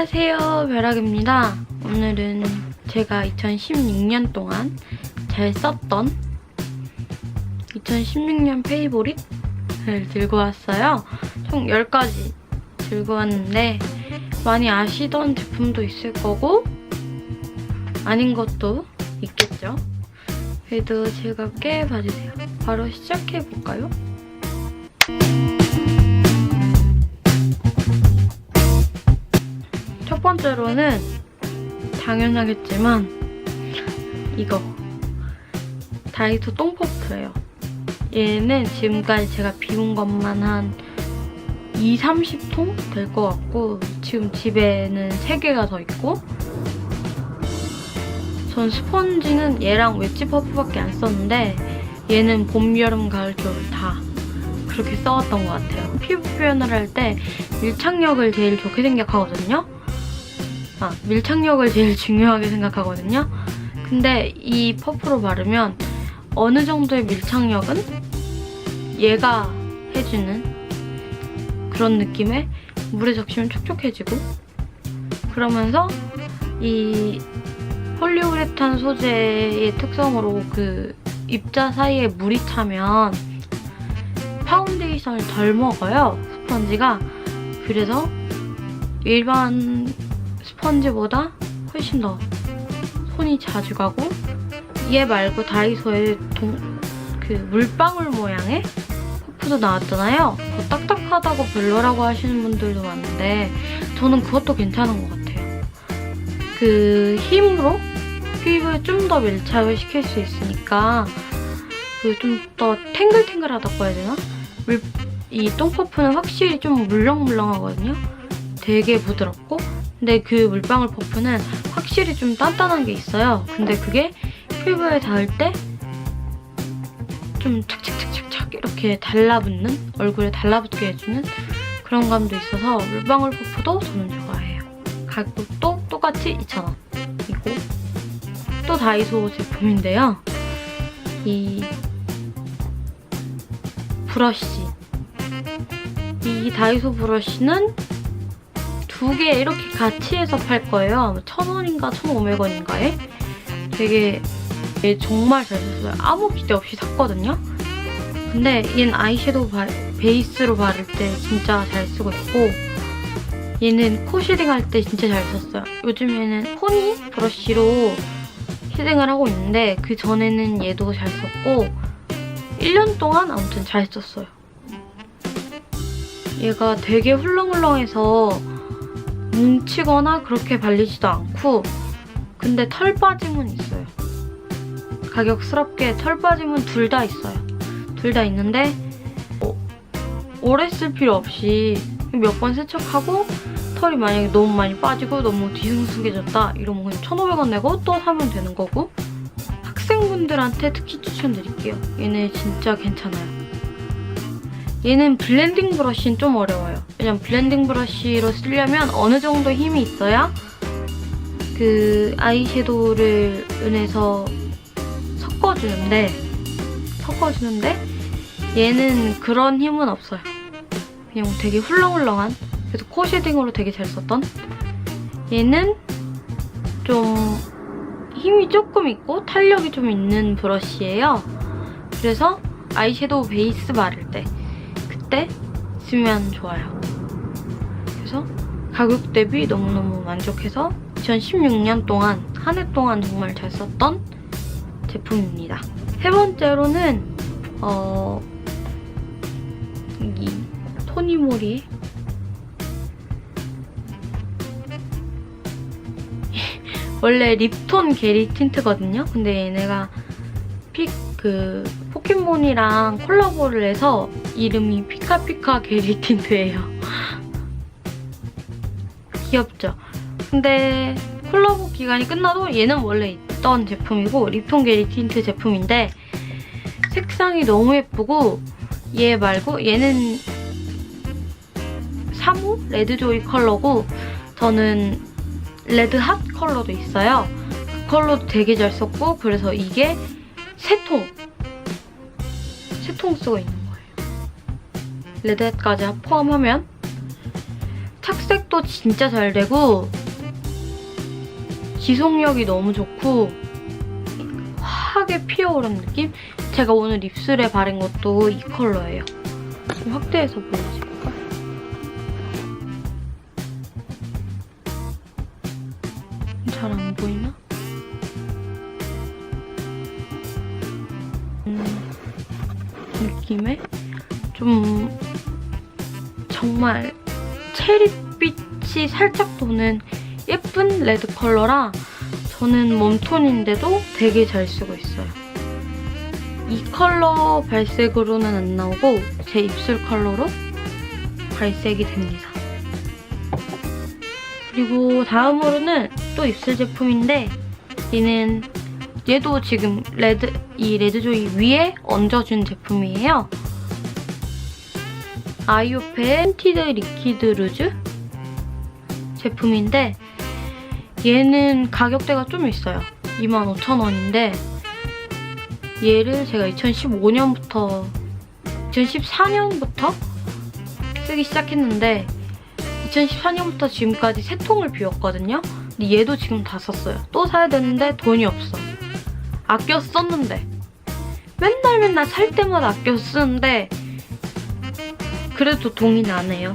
안녕하세요 벼락입니다. 오늘은 제가 2016년 동안 잘 썼던 2016년 페이보릿을 들고 왔어요. 총 10가지 들고 왔는데 많이 아시던 제품도 있을 거고 아닌 것도 있겠죠? 그래도 즐겁게 봐주세요. 바로 시작해볼까요? 번째로는 당연하겠지만 이거 다이소 똥퍼프예요. 얘는 지금까지 제가 비운 것만 한 2, 30통 될 것 같고 지금 집에는 3개가 더 있고 전 스펀지는 얘랑 웨지 퍼프밖에 안 썼는데 얘는 봄, 여름, 가을, 겨울 다 그렇게 써왔던 것 같아요. 피부 표현을 할 때 밀착력을 제일 좋게 생각하거든요. 아, 밀착력을 제일 중요하게 생각하거든요. 근데 이 퍼프로 바르면 어느 정도의 밀착력은 얘가 해주는 그런 느낌의 물에 적시면 촉촉해지고 그러면서 이 폴리우레탄 소재의 특성으로 그 입자 사이에 물이 차면 파운데이션을 덜 먹어요 스펀지가 그래서 일반 스펀지보다 훨씬 더 손이 자주 가고 얘 말고 다이소에 동, 그 물방울 모양의 퍼프도 나왔잖아요. 더 딱딱하다고 별로라고 하시는 분들도 많은데 저는 그것도 괜찮은 것 같아요. 그 힘으로 피부에 좀더 밀착을 시킬 수 있으니까 그 좀 더 탱글탱글하다고 해야 되나? 물, 이 똥퍼프는 확실히 좀 물렁물렁하거든요. 되게 부드럽고 근데 그 물방울 퍼프는 확실히 좀 단단한 게 있어요. 근데 그게 피부에 닿을 때 좀 착착착착착 이렇게 달라붙는 얼굴에 달라붙게 해주는 그런 감도 있어서 물방울 퍼프도 저는 좋아해요. 가격도 똑같이 2,000원이고 또 다이소 제품인데요. 이 브러쉬 이 다이소 브러쉬는 두 개 이렇게 같이 해서 팔 거예요. 1,000원인가 1,500원인가에 되게 얘 정말 잘 썼어요. 아무 기대 없이 샀거든요. 근데 얘는 아이섀도우 바, 베이스로 바를 때 진짜 잘 쓰고 있고 얘는 코 쉐딩 할 때 진짜 잘 썼어요. 요즘에는 포니 브러쉬로 쉐딩을 하고 있는데 그 전에는 얘도 잘 썼고 1년 동안 아무튼 잘 썼어요. 얘가 되게 훌렁훌렁해서 뭉치거나 그렇게 발리지도 않고 근데 털 빠짐은 있어요. 가격스럽게 털 빠짐은 둘 다 있어요. 둘 다 있는데 어, 오래 쓸 필요 없이 몇 번 세척하고 털이 만약에 너무 많이 빠지고 너무 뒤숭숭해졌다 이러면 그냥 1,500원 내고 또 사면 되는 거고 학생분들한테 특히 추천드릴게요. 얘네 진짜 괜찮아요. 얘는 블렌딩 브러쉬는 좀 어려워요. 왜냐면 블렌딩 브러쉬로 쓰려면 어느 정도 힘이 있어야 그 아이섀도우를 은해서 섞어주는데 섞어주는데 얘는 그런 힘은 없어요. 그냥 되게 훌렁훌렁한 그래서 코 쉐딩으로 되게 잘 썼던 얘는 좀 힘이 조금 있고 탄력이 좀 있는 브러쉬예요. 그래서 아이섀도우 베이스 바를 때그 때 쓰면 좋아요. 그래서 가격 대비 너무너무 만족해서 2016년 동안 한 해 동안 정말 잘 썼던 제품입니다. 세 번째로는 어, 이 토니모리 원래 립톤 게리 틴트거든요. 근데 얘네가 픽 그 포켓몬이랑 콜라보를 해서 이름이 피카피카 게리 틴트예요. 귀엽죠? 근데 콜라보 기간이 끝나도 얘는 원래 있던 제품이고 립톤 게리 틴트 제품인데 색상이 너무 예쁘고 얘 말고 얘는 3호 레드 조이 컬러고 저는 레드 핫 컬러도 있어요. 그 컬러도 되게 잘 썼고 그래서 이게 세 통! 세통 쓰고 있는. 레드햇까지 포함하면 착색도 진짜 잘 되고 지속력이 너무 좋고 화하게 피어오르는 느낌? 제가 오늘 입술에 바른 것도 이 컬러예요. 좀 확대해서 보여드릴까? 잘 안 보이나? 음, 느낌에 좀 정말 체리빛이 살짝 도는 예쁜 레드 컬러라 저는 웜톤인데도 되게 잘 쓰고 있어요. 이 컬러 발색으로는 안 나오고 제 입술 컬러로 발색이 됩니다. 그리고 다음으로는 또 입술 제품인데 얘는 얘도 지금 레드 이 레드조이 위에 얹어준 제품이에요. 아이오페의 틴티드 리퀴드 루즈 제품인데 얘는 가격대가 좀 있어요. 25,000원인데 얘를 제가 2015년부터 2014년부터 쓰기 시작했는데 2014년부터 지금까지 세 통을 비웠거든요. 근데 얘도 지금 다 썼어요. 또 사야 되는데 돈이 없어. 아껴 썼는데 맨날 맨날 살 때마다 아껴 쓰는데 그래도 동의는 안 해요.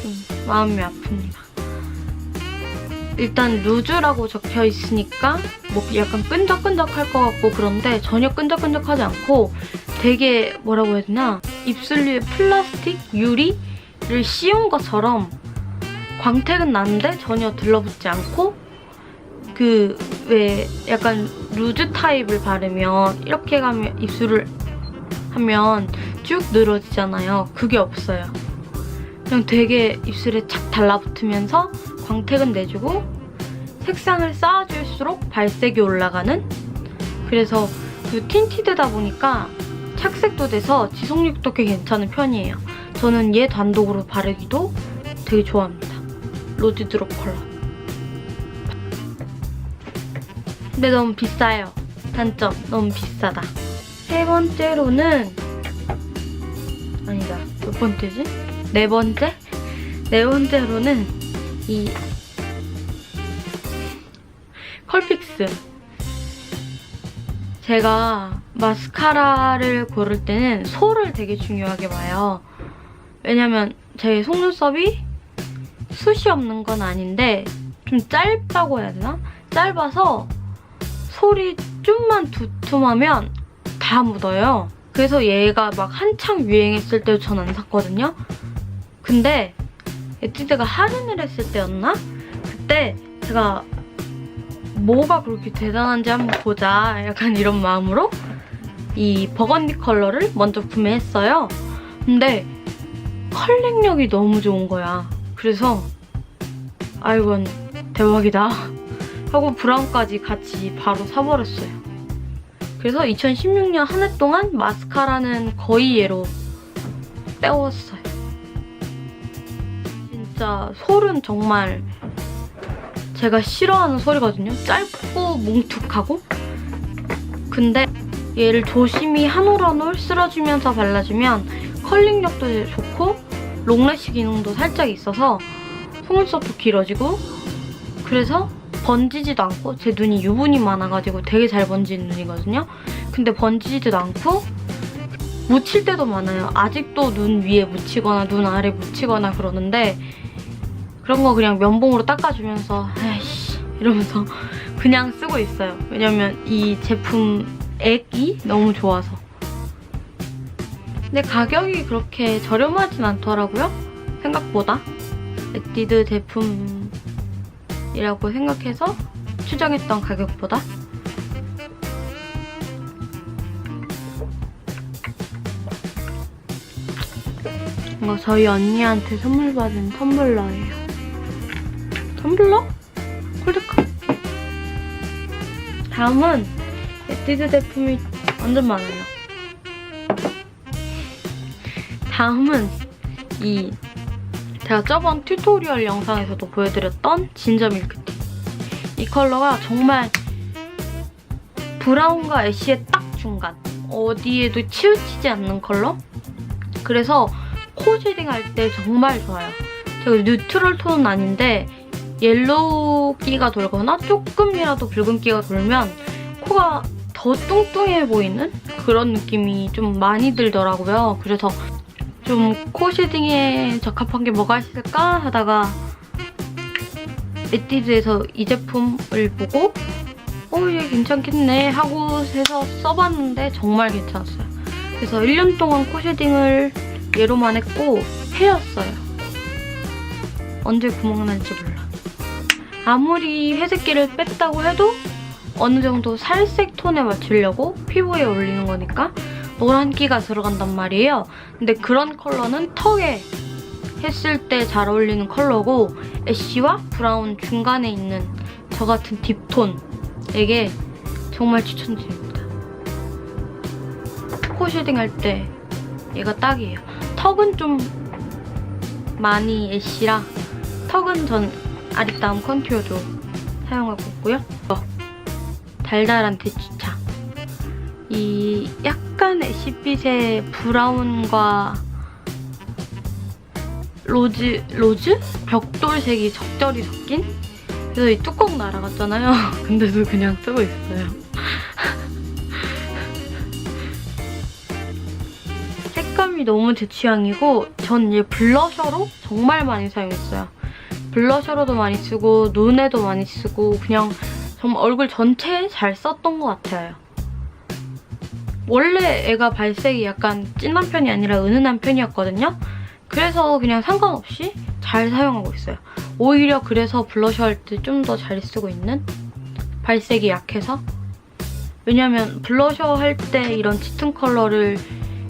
좀 마음이 아픕니다. 일단 루즈라고 적혀 있으니까 뭐 약간 끈적끈적할 것 같고 그런데 전혀 끈적끈적하지 않고 되게 뭐라고 해야 되나 입술 위에 플라스틱 유리를 씌운 것처럼 광택은 나는데 전혀 들러붙지 않고 그 왜 약간 루즈 타입을 바르면 이렇게 가면 입술을 하면 쭉 늘어지잖아요. 그게 없어요. 그냥 되게 입술에 착 달라붙으면서 광택은 내주고 색상을 쌓아줄수록 발색이 올라가는 그래서 그 틴티드다 보니까 착색도 돼서 지속력도 꽤 괜찮은 편이에요. 저는 얘 단독으로 바르기도 되게 좋아합니다. 로즈 드롭 컬러. 근데 너무 비싸요. 단점 너무 비싸다. 세 번째로는. 몇 번째지? 네 번째? 네 번째로는 이 컬픽스. 제가 마스카라를 고를 때는 솔을 되게 중요하게 봐요. 왜냐면 제 속눈썹이 숱이 없는 건 아닌데 좀 짧다고 해야 되나? 짧아서 솔이 좀만 두툼하면 다 묻어요. 그래서 얘가 막 한창 유행했을 때도 전 안 샀거든요. 근데 에뛰드가 할인을 했을 때였나? 그때 제가 뭐가 그렇게 대단한지 한번 보자 약간 이런 마음으로 이 버건디 컬러를 먼저 구매했어요. 근데 컬링력이 너무 좋은 거야. 그래서 아 이건 대박이다 하고 브라운까지 같이 바로 사버렸어요. 그래서 2016년 한 해 동안 마스카라는 거의 얘로 때웠어요. 진짜 솔은 정말 제가 싫어하는 소리거든요. 짧고 뭉툭하고. 근데 얘를 조심히 한 올 한 올 쓸어주면서 발라주면 컬링력도 좋고 롱래쉬 기능도 살짝 있어서 속눈썹도 길어지고 그래서 번지지도 않고 제 눈이 유분이 많아가지고 되게 잘 번지는 눈이거든요. 근데 번지지도 않고 묻힐 때도 많아요. 아직도 눈 위에 묻히거나 눈 아래 묻히거나 그러는데 그런 거 그냥 면봉으로 닦아주면서 에이씨 이러면서 그냥 쓰고 있어요. 왜냐면 이 제품 액이 너무 좋아서. 근데 가격이 그렇게 저렴하진 않더라고요. 생각보다. 에뛰드 제품 이라고 생각해서 추정했던 가격보다. 이거 저희 언니한테 선물 받은 텀블러예요. 텀블러? 콜드컵. 다음은 에뛰드 제품이 완전 많아요. 다음은 이 제가 저번 튜토리얼 영상에서도 보여드렸던 진저 밀크티. 이 컬러가 정말 브라운과 애쉬의 딱 중간. 어디에도 치우치지 않는 컬러? 그래서 코 쉐딩 할 때 정말 좋아요. 제가 뉴트럴 톤은 아닌데 옐로우기가 돌거나 조금이라도 붉은기가 돌면 코가 더 뚱뚱해 보이는 그런 느낌이 좀 많이 들더라고요. 그래서 좀 코 쉐딩에 적합한 게 뭐가 있을까 하다가 에뛰드에서 이 제품을 보고 어, 얘 괜찮겠네 하고 해서 써봤는데 정말 괜찮았어요. 그래서 1년 동안 코 쉐딩을 얘로만 했고 헤였어요. 언제 구멍 날지 몰라. 아무리 회색기를 뺐다고 해도 어느 정도 살색 톤에 맞추려고 피부에 올리는 거니까 노란 기가 들어간단 말이에요. 근데 그런 컬러는 턱에 했을 때 잘 어울리는 컬러고 애쉬와 브라운 중간에 있는 저 같은 딥톤에게 정말 추천드립니다. 코 쉐딩 할 때 얘가 딱이에요. 턱은 좀 많이 애쉬라 턱은 전 아리따움 컨투어도 사용하고 있고요. 어, 달달한 대추차. 이 약간 애쉬빛의 브라운과 로즈, 로즈? 벽돌색이 적절히 섞인? 그래서 이 뚜껑 날아갔잖아요. 근데도 그냥 쓰고 있어요. 색감이 너무 제 취향이고 전 얘 블러셔로 정말 많이 사용했어요. 블러셔로도 많이 쓰고 눈에도 많이 쓰고 그냥 정말 얼굴 전체에 잘 썼던 것 같아요. 원래 애가 발색이 약간 진한 편이 아니라 은은한 편이었거든요. 그래서 그냥 상관없이 잘 사용하고 있어요. 오히려 그래서 블러셔 할 때 좀 더 잘 쓰고 있는? 발색이 약해서? 왜냐면 블러셔 할 때 이런 짙은 컬러를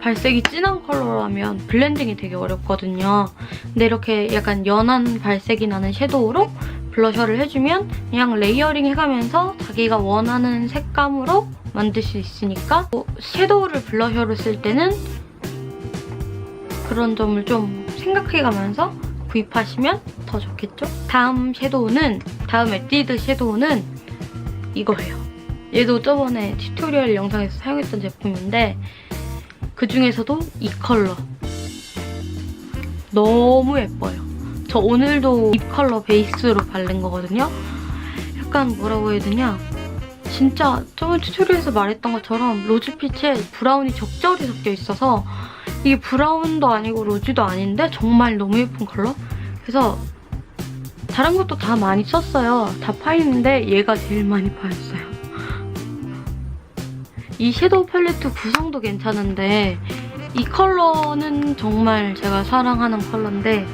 발색이 진한 컬러라면 블렌딩이 되게 어렵거든요. 근데 이렇게 약간 연한 발색이 나는 섀도우로 블러셔를 해주면 그냥 레이어링 해가면서 자기가 원하는 색감으로 만들 수 있으니까 뭐 섀도우를 블러셔로 쓸 때는 그런 점을 좀 생각해가면서 구입하시면 더 좋겠죠? 다음 섀도우는 다음 에뛰드 섀도우는 이거예요. 얘도 저번에 튜토리얼 영상에서 사용했던 제품인데 그 중에서도 이 컬러 너무 예뻐요. 저 오늘도 립 컬러 베이스로 바른 거거든요. 약간 뭐라고 해야 되냐 진짜 저번 튜토리얼에서 말했던 것처럼 로즈빛에 브라운이 적절히 섞여 있어서 이게 브라운도 아니고 로즈도 아닌데 정말 너무 예쁜 컬러? 그래서 다른 것도 다 많이 썼어요. 다 파이는데 얘가 제일 많이 파였어요. 이 섀도우 팔레트 구성도 괜찮은데 이 컬러는 정말 제가 사랑하는 컬러인데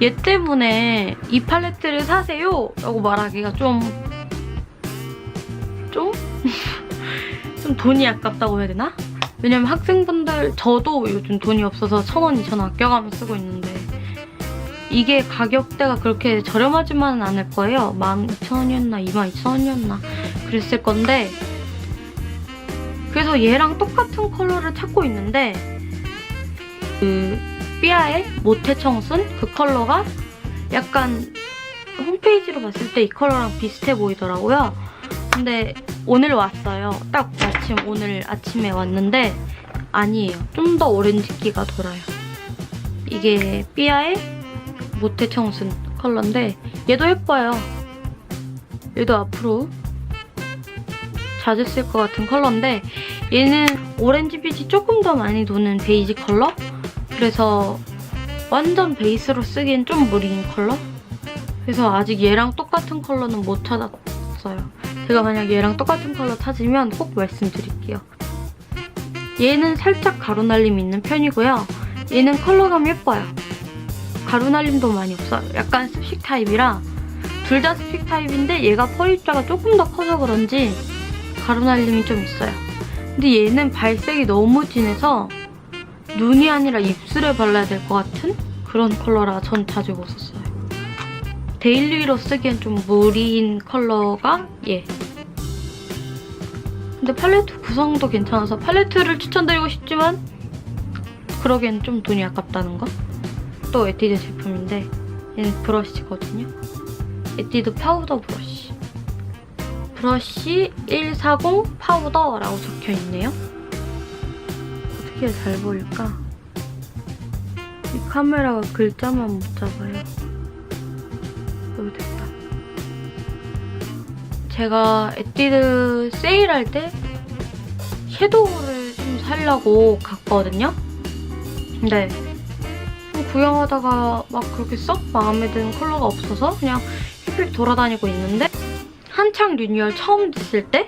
얘 때문에 이 팔레트를 사세요! 라고 말하기가 좀 좀? 좀 돈이 아깝다고 해야 되나? 왜냐면 학생분들 저도 요즘 돈이 없어서 천 원, 이천 원 아껴가며 쓰고 있는데 이게 가격대가 그렇게 저렴하지만은 않을 거예요. 12,000원이었나 22,000원이었나 그랬을 건데 그래서 얘랑 똑같은 컬러를 찾고 있는데 그 삐아의 모태청순 그 컬러가 약간 홈페이지로 봤을 때 이 컬러랑 비슷해 보이더라고요. 근데 오늘 왔어요. 딱 마침 오늘 아침에 왔는데 아니에요. 좀 더 오렌지기가 돌아요. 이게 삐아의 모태 청순 컬러인데 얘도 예뻐요. 얘도 앞으로 자주 쓸 것 같은 컬러인데 얘는 오렌지빛이 조금 더 많이 도는 베이지 컬러? 그래서 완전 베이스로 쓰기엔 좀 무리인 컬러? 그래서 아직 얘랑 똑같은 컬러는 못 찾았어요. 제가 만약 얘랑 똑같은 컬러 찾으면 꼭 말씀드릴게요. 얘는 살짝 가루 날림 있는 편이고요. 얘는 컬러감 예뻐요. 가루 날림도 많이 없어요. 약간 습식 타입이라 둘 다 습식 타입인데 얘가 펄 입자가 조금 더 커서 그런지 가루 날림이 좀 있어요. 근데 얘는 발색이 너무 진해서 눈이 아니라 입술에 발라야 될 것 같은 그런 컬러라 전 자주 못 썼어요. 데일리로 쓰기엔 좀 무리인 컬러가 얘. 근데 팔레트 구성도 괜찮아서 팔레트를 추천드리고 싶지만 그러기엔 좀 돈이 아깝다는 거? 또 에뛰드 제품인데 얘는 브러쉬거든요. 에뛰드 파우더 브러쉬. 브러쉬 140 파우더라고 적혀 있네요. 어떻게 잘 보일까? 이 카메라가 글자만 못 잡아요. 어, 됐다. 제가 에뛰드 세일할 때 섀도우를 좀 살려고 갔거든요. 근데 좀 구경하다가 막 그렇게 썩 마음에 드는 컬러가 없어서 그냥 휙휙 돌아다니고 있는데 한창 리뉴얼 처음 됐을 때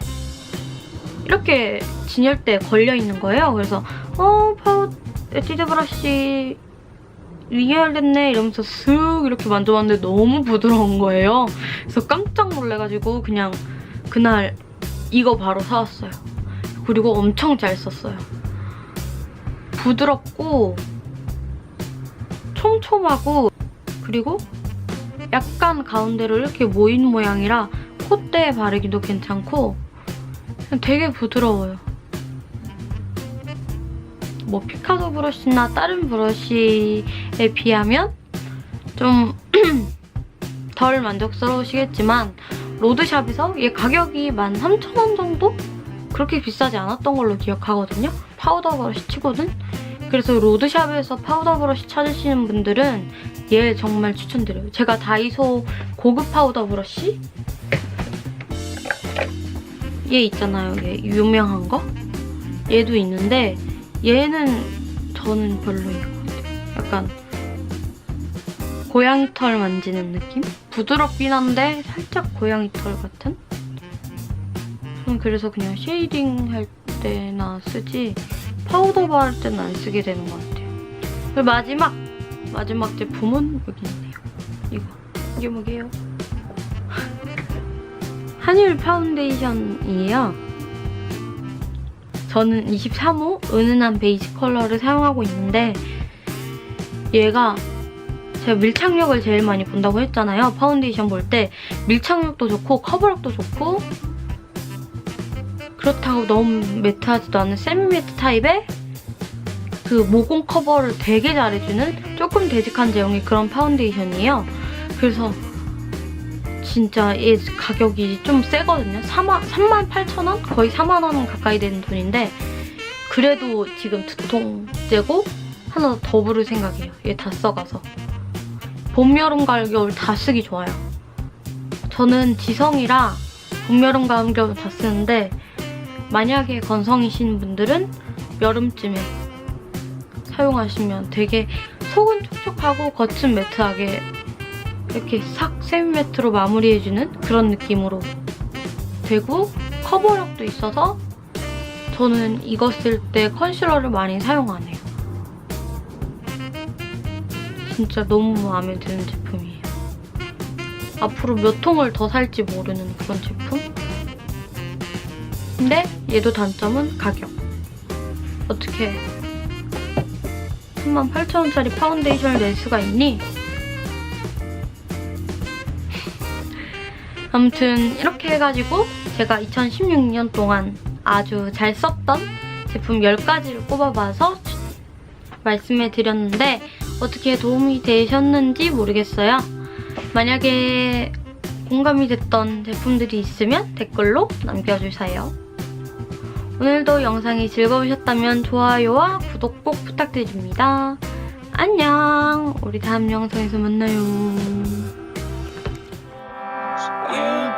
이렇게 진열대에 걸려 있는 거예요. 그래서 어 파우 에뛰드 브러쉬 됐네 이러면서 슥 이렇게 만져봤는데 너무 부드러운 거예요. 그래서 깜짝 놀래가지고 그냥 그날 이거 바로 사왔어요. 그리고 엄청 잘 썼어요. 부드럽고 촘촘하고 그리고 약간 가운데로 이렇게 모인 모양이라 콧대에 바르기도 괜찮고 되게 부드러워요. 뭐 피카소 브러쉬나 다른 브러쉬에 비하면 좀 덜 만족스러우시겠지만 로드샵에서 얘 가격이 13,000원 정도? 그렇게 비싸지 않았던 걸로 기억하거든요. 파우더 브러쉬 치고는. 그래서 로드샵에서 파우더 브러쉬 찾으시는 분들은 얘 정말 추천드려요. 제가 다이소 고급 파우더 브러쉬 얘 있잖아요. 얘 유명한 거. 얘도 있는데 얘는 저는 별로인 것 같아요. 약간 고양이 털 만지는 느낌? 부드럽긴 한데 살짝 고양이 털 같은? 저는 그래서 그냥 쉐이딩 할 때나 쓰지 파우더 바를 때는 안 쓰게 되는 것 같아요. 그리고 마지막! 마지막 제품은 여기 있네요. 이거. 이게 뭐게요? 한율 파운데이션이에요. 저는 23호 은은한 베이지 컬러를 사용하고 있는데 얘가 제가 밀착력을 제일 많이 본다고 했잖아요. 파운데이션 볼 때 밀착력도 좋고 커버력도 좋고 그렇다고 너무 매트하지도 않은 세미 매트 타입의 그 모공 커버를 되게 잘해주는 조금 되직한 제형의 그런 파운데이션이에요. 그래서 진짜 얘 가격이 좀 세거든요. 3만, 3만 8천 원? 거의 4만 원 가까이 되는 돈인데 그래도 지금 두 통 째고 하나 더 부를 생각이에요. 얘 다 써가서. 봄, 여름, 가을, 겨울 다 쓰기 좋아요. 저는 지성이라 봄, 여름, 가을, 겨울 다 쓰는데 만약에 건성이신 분들은 여름쯤에 사용하시면 되게 속은 촉촉하고 겉은 매트하게 이렇게 싹 세미 매트로 마무리해주는 그런 느낌으로 되고 커버력도 있어서 저는 이거 쓸 때 컨실러를 많이 사용 안 해요. 진짜 너무 마음에 드는 제품이에요. 앞으로 몇 통을 더 살지 모르는 그런 제품? 근데 얘도 단점은 가격. 어떻게 38,000원짜리 파운데이션을 낼 수가 있니? 아무튼 이렇게 해가지고 제가 2016년 동안 아주 잘 썼던 제품 10가지를 꼽아봐서 말씀해 드렸는데 어떻게 도움이 되셨는지 모르겠어요. 만약에 공감이 됐던 제품들이 있으면 댓글로 남겨주세요. 오늘도 영상이 즐거우셨다면 좋아요와 구독 꼭 부탁드립니다. 안녕! 우리 다음 영상에서 만나요. you